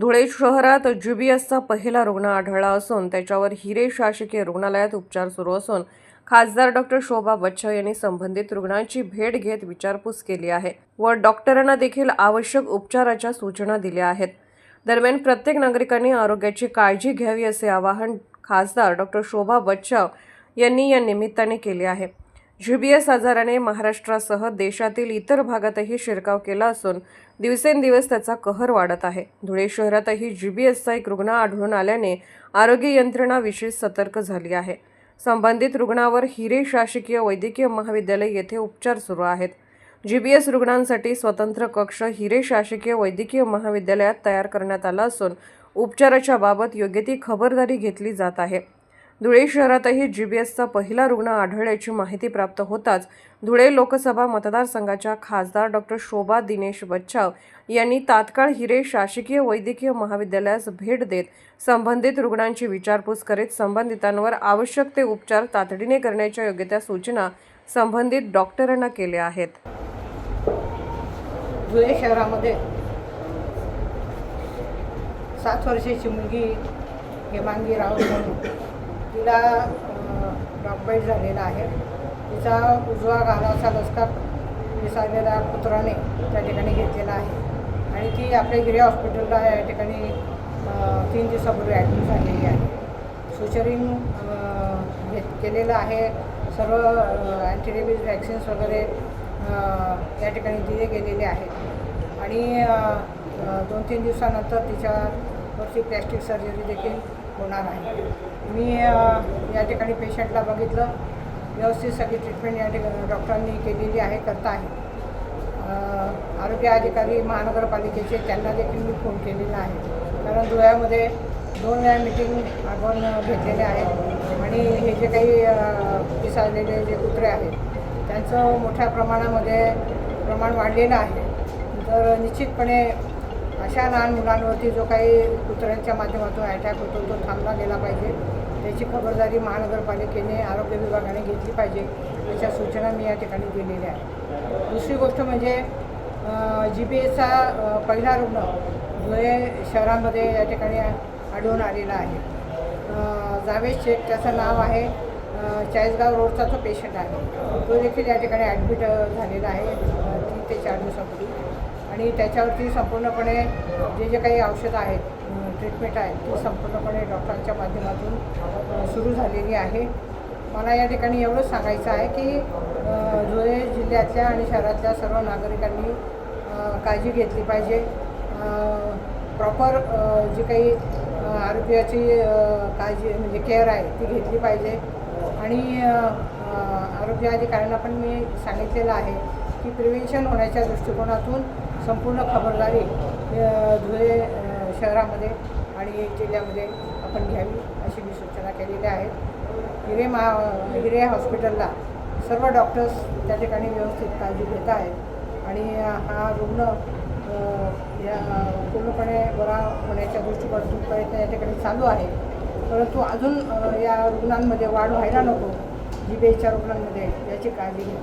धुळे शहरात जुबियसचा पहिला रुग्ण आढळला असून त्याच्यावर हिरे शासकीय रुग्णालयात उपचार सुरू असून खासदार डॉक्टर शोभा बच्छाव यांनी संबंधित रुग्णांची भेट घेत विचारपूस केली आहे व डॉक्टरांना देखील आवश्यक उपचाराच्या सूचना दिल्या आहेत. दरम्यान प्रत्येक नागरिकांनी आरोग्याची काळजी घ्यावी असे आवाहन खासदार डॉक्टर शोभा बच्छाव यांनी या निमित्ताने केले आहे. जुबियस आजाराने महाराष्ट्रासह देशातील इतर भागातही शिरकाव केला असून दिवसेंदिवस त्याचा कहर वाढत आहे. धुळे शहरातही जीबीएसचा एक रुग्ण आढळून आल्याने आरोग्य यंत्रणा विशेष सतर्क झाली आहे. संबंधित रुग्णावर हिरे शासकीय वैद्यकीय महाविद्यालय येथे उपचार सुरू आहेत. जीबीएस रुग्णांसाठी स्वतंत्र कक्ष हिरे शासकीय वैद्यकीय महाविद्यालयात तयार करण्यात आला असून उपचाराच्या बाबत योग्य ती खबरदारी घेतली जात आहे. धुळे शहरातही जीबीएसचा पहिला रुग्ण आढळल्याची माहिती प्राप्त होताच धुळे लोकसभा मतदारसंघाच्या खासदार डॉक्टर शोभा दिनेश बच्छाव यांनी तात्काळ हिरे शासकीय वैद्यकीय महाविद्यालयास भेट देत संबंधित रुग्णांची विचारपूस करीत संबंधितांवर आवश्यक ते उपचार तातडीने करण्याच्या योग्य त्या सूचना संबंधित डॉक्टरांना केल्या आहेत. धुळे शहरामध्ये सात वर्षाची मुलगी हेमांगी राऊत तिला डॉकबाईट झालेला आहे. तिचा उजवा गालाचा लसका विसारलेल्या पुत्राने त्या ठिकाणी घेतलेला आहे. आणि ती आपल्या गिरे हॉस्पिटलला या ठिकाणी तीन दिवसापूर्वी ॲडमिट झालेली आहे. सुचरिंग घेत केलेलं आहे. सर्व अँटीरेबीज वॅक्सिन्स वगैरे या ठिकाणी दिले गेलेले आहेत. आणि दोन तीन दिवसानंतर तिच्यावरती प्लॅस्टिक सर्जरी देखील होणार आहे. मी या ठिकाणी पेशंटला बघितलं. व्यवस्थित सगळी ट्रीटमेंट या ठिकाणी डॉक्टरांनी केलेली आहे करता आहे. आरोग्य अधिकारी महानगरपालिकेचे त्यांना देखील मी फोन केलेला आहे. कारण धुळ्यामध्ये दोन वेळा मिटिंग आपण घेतलेले आहेत आणि हे जे काही पिसाळलेले जे कुत्रे आहेत त्यांचं मोठ्या प्रमाणामध्ये प्रमाण वाढलेलं आहे. तर निश्चितपणे अशा लहान मुलांवरती जो काही कुत्र्यांच्या माध्यमातून अटॅक होतो तो थांबला गेला पाहिजे. त्याची खबरदारी महानगरपालिकेने आरोग्य विभागाने घेतली पाहिजे. याच्या सूचना मी या ठिकाणी दिलेल्या आहेत. दुसरी गोष्ट म्हणजे जी पी एसचा पहिला रुग्ण धुळे शहरामध्ये या ठिकाणी आढळून आलेला आहे. जावेद शेख त्याचं नाव आहे. चाळीसगाव रोडचा तो पेशंट आहे. तो देखील या ठिकाणी ॲडमिट झालेला आहे तीन ते चार दिवसापूर्वी. आणि त्याच्यावरती संपूर्णपणे जे जे काही औषधं आहेत ट्रीटमेंट आहे ती संपूर्णपणे डॉक्टरांच्या माध्यमातून सुरू झालेली आहे. मला या ठिकाणी एवढंच सांगायचं आहे की धुळे जिल्ह्यातल्या आणि शहरातल्या सर्व नागरिकांनी काळजी घेतली पाहिजे. प्रॉपर जी काही आरोग्याची काळजी म्हणजे केअर आहे ती घेतली पाहिजे. आणि आरोग्य अधिकाऱ्यांना पण मी सांगितलेलं आहे की प्रिव्हेन्शन होण्याच्या दृष्टिकोनातून संपूर्ण खबरदारी धुळे शहरामध्ये आणि जिल्ह्यामध्ये आपण घ्यावी अशी मी सूचना केलेल्या आहेत हिरे महा हिरे हॉस्पिटलला सर्व डॉक्टर्स त्या ठिकाणी व्यवस्थित काळजी घेत आहेत आणि हा रुग्ण या पूर्णपणे बरा होण्याच्या दृष्टिकोनातून प्रयत्न या ठिकाणी चालू आहे. परंतु अजून या रुग्णांमध्ये वाढ व्हायला नको. जी बेच्या रुग्णांमध्ये याची काळजी घ्या.